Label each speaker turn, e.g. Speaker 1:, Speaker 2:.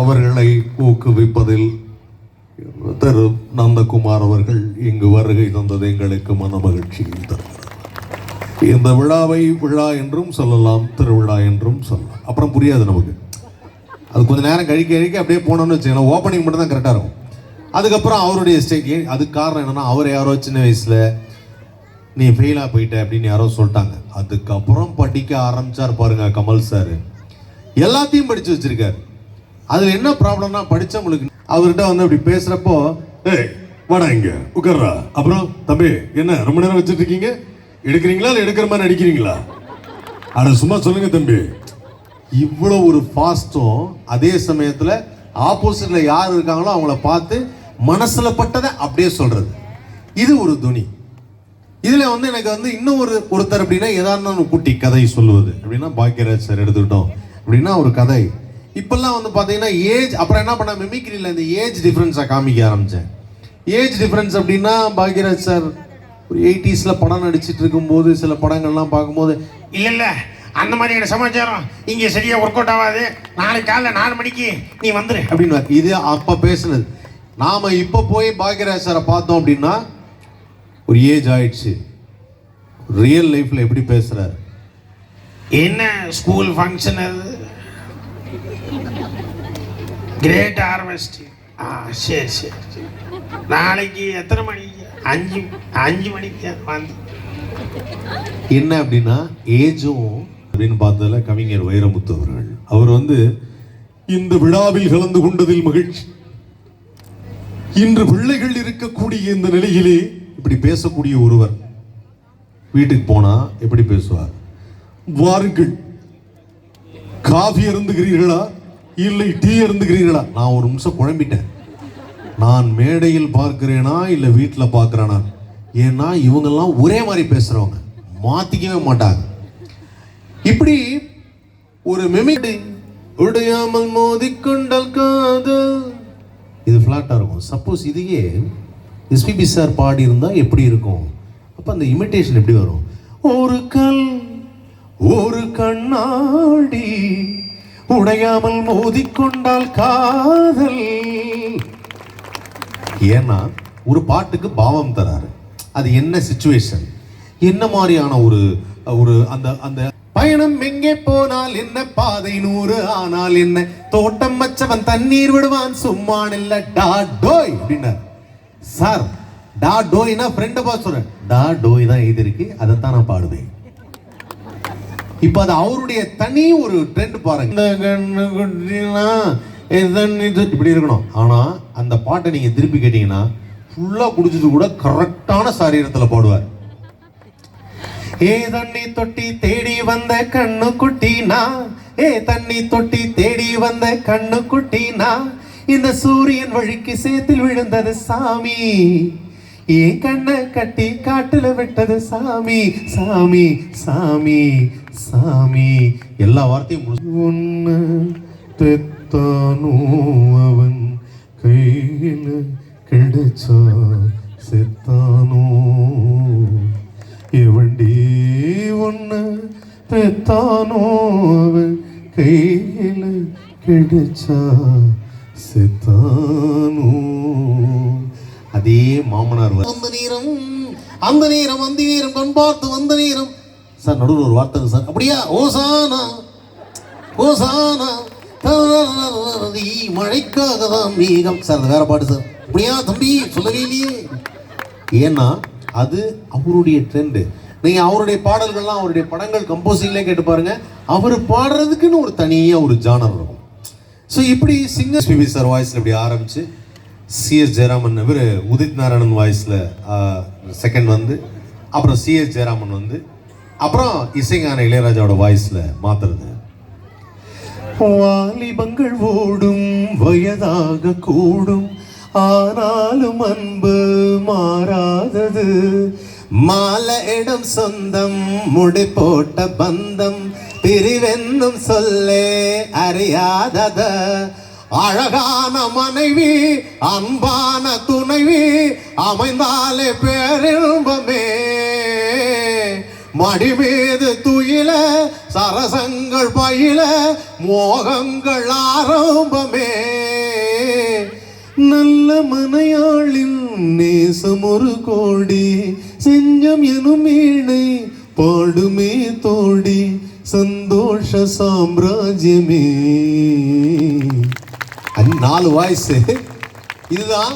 Speaker 1: அவர்களை ஊக்குவிப்பதில் திரு நந்தகுமார் அவர்கள் இங்கு வருகை தந்தது எங்களுக்கு மன மகிழ்ச்சியை தருகிறது. இந்த விழாவை விழா என்றும் சொல்லலாம் திருவிழா என்றும் சொல்லலாம். அப்புறம் புரியாது நமக்கு. அது கொஞ்ச நேரம் கழிக்க கழிக்க அப்படியே போனோம்னு வச்சுக்கலாம் ஓப்பனிங் மட்டும் தான் கரெக்டாக இருக்கும். அதுக்கப்புறம் அவருடைய ஸ்டேஜ் அதுக்கு காரணம் என்னென்னா அவர் யாரோ சின்ன வயசில் நீ ஃபெயிலாக போயிட்ட அப்படின்னு யாரோ சொல்லிட்டாங்க. அதுக்கப்புறம் படிக்க ஆரம்பித்தார் பாருங்க கமல் சார். எல்லாத்தையும் படித்து வச்சுருக்காரு. அதில் என்ன ப்ராப்ளம்னா படித்தவங்களுக்கு அவர்கிட்ட வந்து அப்படி பேசுகிறப்போ ஏய் வாடா இங்க உட்கார்றா. அப்புறம் தம்பி என்ன ரொம்ப நேரம் வச்சுட்டு இருக்கீங்க எடுக்கிறீங்களா இல்லை எடுக்கிற மாதிரி நடிக்கிறீங்களா? அட சும்மா சொல்லுங்க தம்பி. இவ்வளோ ஒரு ஃபாஸ்ட்டும் அதே சமயத்தில் ஆப்போசிட்டில் யார் இருக்காங்களோ அவங்கள பார்த்து மனசில் பட்டதை அப்படியே சொல்கிறது இது ஒரு துணி. இதில் வந்து எனக்கு வந்து இன்னும் ஒரு ஒருத்தர் அப்படின்னா ஏதாவது ஒரு குட்டி கதை சொல்லுவது. அப்படின்னா பாக்யராஜ் சார் எடுத்துக்கிட்டோம். அப்படின்னா ஒரு கதை. இப்போல்லாம் வந்து பார்த்தீங்கன்னா ஏஜ் அப்புறம் என்ன பண்ண மிமிக்ரியில் இந்த ஏஜ் டிஃப்ரென்ஸை காமிக்க ஆரம்பித்தேன் ஏஜ் டிஃப்ரென்ஸ் அப்படின்னா பாக்யராஜ் சார் ஒரு எயிட்டிஸில் படம் நடிச்சிட்டு இருக்கும்போது சில படங்கள்லாம் பார்க்கும்போது
Speaker 2: இல்லை இல்லை அந்த மாதிரியான சமாச்சாரம். இங்கே சரியாக ஒர்க் அவுட் ஆகாது. நாளைக்கு காலைல நாலு மணிக்கு நீ வந்துரு.
Speaker 1: அப்படின்னு இது அப்போ பேசுனது. நாம் இப்போ போய் பாக்யராஜ் சாரை பார்த்தோம் அப்படின்னா ஒரு ஏஜ் ஆயிடுச்சு. ரியல் லைஃப்பில் எப்படி பேசுகிறார்
Speaker 2: என்ன ஸ்கூல் ஃபங்க்ஷன் அது? கிரேட் ஹார்வெஸ்ட் ஆ சரி சரி சரி. நாளைக்கு எத்தனை மணிக்கு அஞ்சு அஞ்சு மணிக்கு வந்து
Speaker 1: என்ன அப்படின்னா ஏஜும் அப்படின்னு பார்த்ததில் கவிஞர் வைரமுத்து அவர்கள். அவர் வந்து இந்த விழாவில் கலந்து கொண்டதில் மகிழ்ச்சி. இன்று பிள்ளைகள் இருக்கக்கூடிய இந்த நிலையிலே இப்படி பேசக்கூடிய ஒருவர் வீட்டுக்கு போனா எப்படி பேசுவார்? வாருங்கள். காஃபி அருந்துகிறீர்களா? இல்லை டீ இருந்துக்கிறீர்களா? நான் ஒரு நிமிஷம் குழம்பிட்டேன். நான் மேடையில் பார்க்கிறேனா இல்லை வீட்டில் பார்க்குறேனா? ஏன்னா இவங்கெல்லாம் ஒரே மாதிரி பேசுகிறவங்க மாற்றிக்கவே மாட்டாங்க. இப்படி ஒரு மெமிடி உடையாமல் மோதிக்கொண்டால் காதல். இது ஃப்ளாட்டாக இருக்கும். சப்போஸ் இதையே எஸ்பிபி சார் பாடி இருந்தால் எப்படி இருக்கும்? அப்போ அந்த இமிட்டேஷன் எப்படி வரும்? ஒரு கல் ஒரு கண்ணாடி. உடையாமல் மோதிக்கொண்டால் காதல். ஏன்னா ஒரு பாட்டுக்கு பாவம் தராரு. அது என்ன சுச்சுவேஷன் என்ன மாதிரியான ஒரு ஒரு அந்த அந்த பயணம் எங்கே போனால் என்ன? பாதை நூறு ஆனால் என்ன? தோட்டம் மச்சவன் தண்ணீர் விடுவான் சும்மா இல்ல டா டோய்! அப்படின்னார். சார் டா டோய்னா ஃப்ரெண்டை பார்த்து சொல்றேன். டா டோய் தான் இது அதைத்தான் நான் பாடுவேன். இப்ப அது அவருடைய தனி ஒரு ட்ரெண்ட் பாருங்க. இப்படி இருக்கணும். ஆனா அந்த பாட்டை நீங்க திருப்பி கேட்டீங்கன்னா ஃபுல்லா குடிச்சிட்டு கூட கரெக்டான சாரீரத்துல பாடுவார். ஏ தண்ணி தொட்டி தேடி வந்த கண்ணு குட்டினா ஏ தண்ணி தொட்டி தேடி வந்த கண்ணு குட்டினா இந்த சூரியன் வழிக்கு சேத்தில் விழுந்தது சாமி. ஏன் கண்ணை கட்டி காட்டுல விட்டது சாமி சாமி சாமி. சாமி. எல்லா வார்த்தையும் முடிச்சு ஒன்னு பெத்தானோ அவன் கையில கிடைச்சா செத்தானோ? எவண்டி ஒன்னு பெத்தானோ அவன் கையில கிடைச்சா செத்தானோ? அதே மாமனார் வ- அந்த நேரம் அந்த நேரம் அந்த நேரம் கண் பார்த்து வந்த நேரம். சார் நடுவில் ஒரு வார்த்தைங்க சார். அப்படியா? ஓசானா ஓசானா மழைக்காக தான் மேகம் சார் அது வேற பாட்டு சார் அப்படியா தம்பி சொல்லவே இல்லையே ஏன்னா அது அவருடைய ட்ரெண்டு நீங்கள் அவருடைய பாடல்கள்லாம் அவருடைய படங்கள் கம்போசிங்லேயே கேட்டு பாருங்க அவர் பாடுறதுக்குன்னு ஒரு தனியாக ஒரு ஜானர் இருக்கும் ஸோ இப்படி சிங்கர் பிபி சார் வாய்ஸில் இப்படி ஆரம்பித்து சிஎஸ் ஜெயராமன் இவர் உதித் நாராயணன் வாய்ஸில் செகண்ட் வந்து அப்புறம் சிஎஸ் ஜெயராமன் வந்து அப்புறம் இசைஞான இளையராஜாவோட வாய்ஸில் மாத்துறது. வாலிபங்கள் ஓடும் வயதாக கூடும் ஆனாலும் அன்பு மாறாதது. மால இடம் சொந்தம் முடி போட்ட பந்தம் பிரிவென்னும் சொல்லே அறியாதத. அழகான மனைவி அன்பான துணைவி அமைந்தாலே பேரின்பம் மடி மீது துயில சரசங்கள் பயில மோகங்கள் ஆரம்பமே. நல்ல மனையாளின் நேசம் ஒரு கோடி செஞ்சம் எனும் வீணை பாடுமே தோடி சந்தோஷ சாம்ராஜ்யமே. நாலு வாய்ஸ். இதுதான்